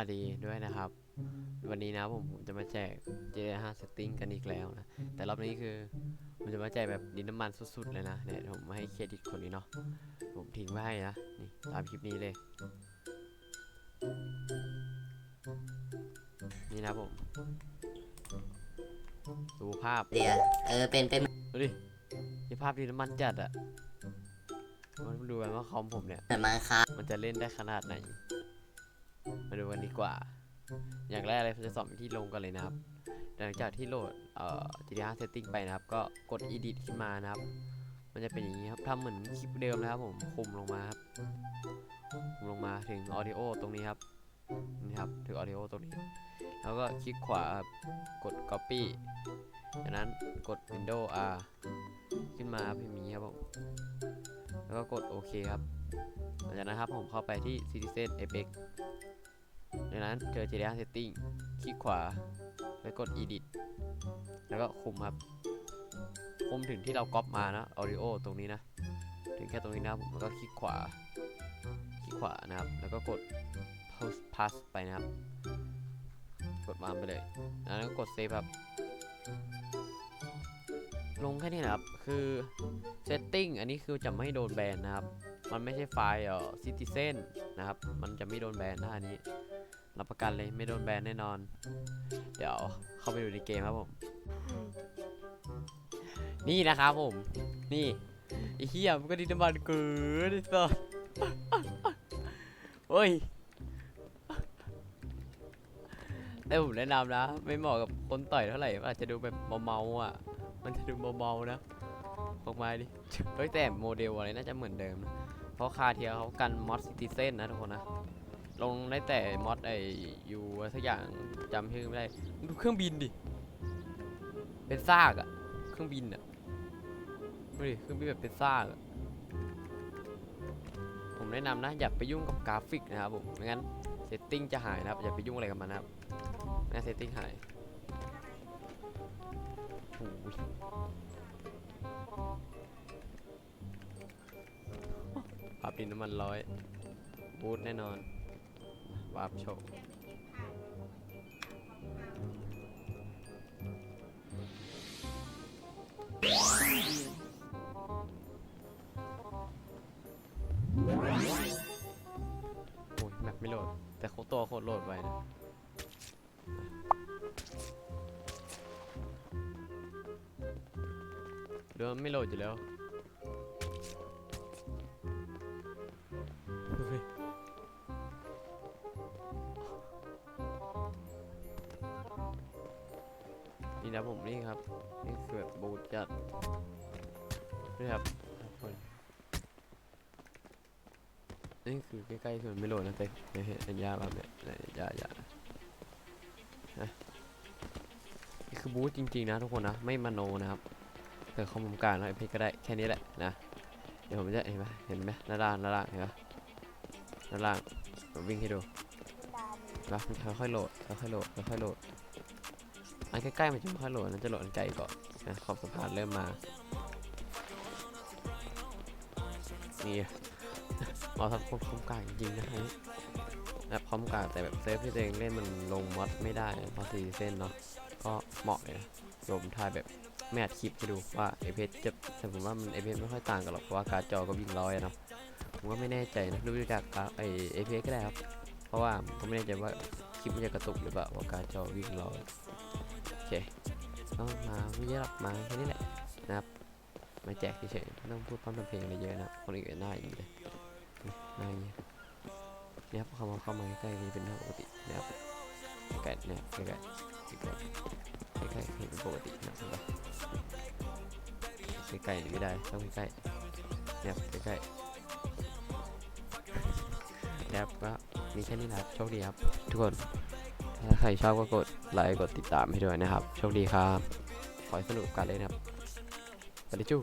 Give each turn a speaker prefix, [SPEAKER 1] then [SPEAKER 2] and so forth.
[SPEAKER 1] วัสดีด้วยนะครับ วันนี้นะผมผมจะมาแจก J5 Setting กันอีกแล้วนะ แต่รอบนี้คือผมจะมาแจกแบบดินน้ำมันสุดๆเลยนะ เนี่ยผมมาให้เครดิตคนนี้เนาะ ผมทิ้งไว้ให้นะ นี่ตามคลิปนี้เลย นี่นะผม ดูภาพ
[SPEAKER 2] เดี๋ยวเออเป็นเป็น
[SPEAKER 1] ดูดินี่ภาพดินน้ำมันจัดอะมาดูกันว่าคอมผมเนี่ย
[SPEAKER 2] เหมือนมาครับ
[SPEAKER 1] มันจะเล่นได้ขนาดไหน มาดูกันดีกว่า อย่างแรกเลยผมจะสอนวิธีลงกันเลยนะครับ หลังจากที่โหลดเอ่อ GTR setting ไปนะครับ ก็กด edit ขึ้นมานะครับ มันจะเป็นอย่างนี้ครับทำเหมือนคลิปเดิมนะครับผมคุมลงมาครับคุมลงมาถึง audio ตรงนี้ครับ นี่ครับ ถึง audio ตรงนี้ แล้วก็คลิกขวาครับ กด copy จากนั้นกด window R ขึ้นมาครับอย่างนี้ครับผม แล้วก็กดโอเคครับหลังจากนั้นครับผมเข้าไปที่ Citizen Apex จากนั้นเจอ GDR Setting คลิกขวา แล้วกด Edit แล้วก็คุมครับ คุมถึงที่เราก๊อปมานะ Audio ตรงนี้นะ ถึงแค่ตรงนี้นะครับผมแล้วก็คลิกขวา คลิกขวานะครับ แล้วก็กด Pass Pass ไปนะครับ กดวางไปเลย แล้วก็กด Save ครับ ลงแค่นี้นะครับ คือ Setting อันนี้คือจะไม่โดนแบนนะครับมันไม่ใช่ไฟล์เอ่อ Citizen นะครับ มันจะไม่โดนแบนนะอันนี้ รับประกันเลยไม่โดนแบนแน่นอน เดี๋ยวเข้าไปดูในเกมครับผม นี่นะครับผม นี่ไอ้เหี้ยมันก็ดินน้ำมันเกินไอ้สัสโอ้ยแต่ผมแนะนำนะ ไม่เหมาะกับคนต่อยเท่าไหร่อาจจะดูแบบเมาๆอะ มันจะดูเบาๆนะออกมาดิเฮ้ยแต่โมเดลอะไรน่าจะเหมือนเดิมนะเพราะคาเทียเขากันมอดซิติเซนนะทุกคนนะ ลงได้แต่มอดไอยูสักอย่างจำชื่อไม่ได้ดูเครื่องบินดิ เป็นซากอะเครื่องบินอะดูดิเครื่องบินแบบเป็นซากอะผมแนะนำนะอย่าไปยุ่งกับกราฟิกนะครับผมไม่งั้นเซตติ้งจะหายนะครับอย่าไปยุ่งอะไรกับมันนะครับไม่เซตติ้งหายปรับดินน้ำมันร้อยบูทแน่นอน วาร์ปโชว์โอ้ยแมปไม่โหลด แต่โคตัวโคตรโหลดไว้นะเดี๋ยวมันไม่โหลดอยู่แล้ว นี่นะผมนี่ครับ นี่คือแบบบูทจัดนี่ครับทุกคนนี่คือใกล้ๆคือมันไม่โหลดนะเต้เนี่ยเห็นยาบ้างเนี่ยเนี่ยยายานะนี่คือบูทจริงๆนะทุกคนนะ ไม่มโนนะครับเกิดข้อมูลการแล้วไอเพชรก็ได้แค่นี้แหละนะ เดี๋ยวผมจะเห็นไหมเห็นไหมด้านล่างด้านล่างเห็นไหมด้านล่างผมวิ่งให้ดูนะมันค่อยๆโหลดค่อยๆโหลดค่อยๆโหลด อันใกล้ๆมันจะไม่ค่อยโหลดนั้นจะโหลดอันไกลก่อนนะขอบสะพานเริ่มมา นี่เราทำควบคุมกลางจริงๆนะฮะนะพร้อมกลางแต่แบบเซฟที่ตัวเองเล่นมันลงมอดไม่ได้เพราะสี่เส้นเนาะก็เหมาะเลยนะโยมถ่ายแบบไม่อัดคลิปให้ดูว่าเอเพจะแต่ผมว่ามันเอเพไม่ค่อยต่างกันหรอกเพราะว่าการ์ดจอก็วิ่งร้อยเนาะผมก็ไม่แน่ใจนะดูจากกราฟไอเอพก็ได้ครับ เพราะว่าผมไม่แน่ใจว่าคลิปมันจะกระตุกหรือเปล่าว่าการจอวิ่งร้อโอ เคก็มาไม่เยอะหรอกมาแค่นี้แหละนะครับมาแจกเฉยๆไม่ต้องพูดพร่ำทำเพลงอะไรเยอะนะคนอื่นหน้าอย่างนี้เลยหน้าอย่างนี้เนี่ยครับเขามาเข้ามาใกล้ๆนี่เป็นหน้าปกตินะครับใกล้เนี่ยใกล้ๆใกล้ๆใกล้ๆเห็นเป็นปกตินะครับใกล้ๆไม่ได้ต้องใกล้ๆเนี่ยใกล้ๆนะครับก็มีแค่นี้นะครับโชคดีครับทุกคน ถ้าใครชอบก็กดไลค์กดติดตามให้ด้วยนะครับ โชคดีครับ ขอให้สนุกกันเลยนะครับสวัสดีจู้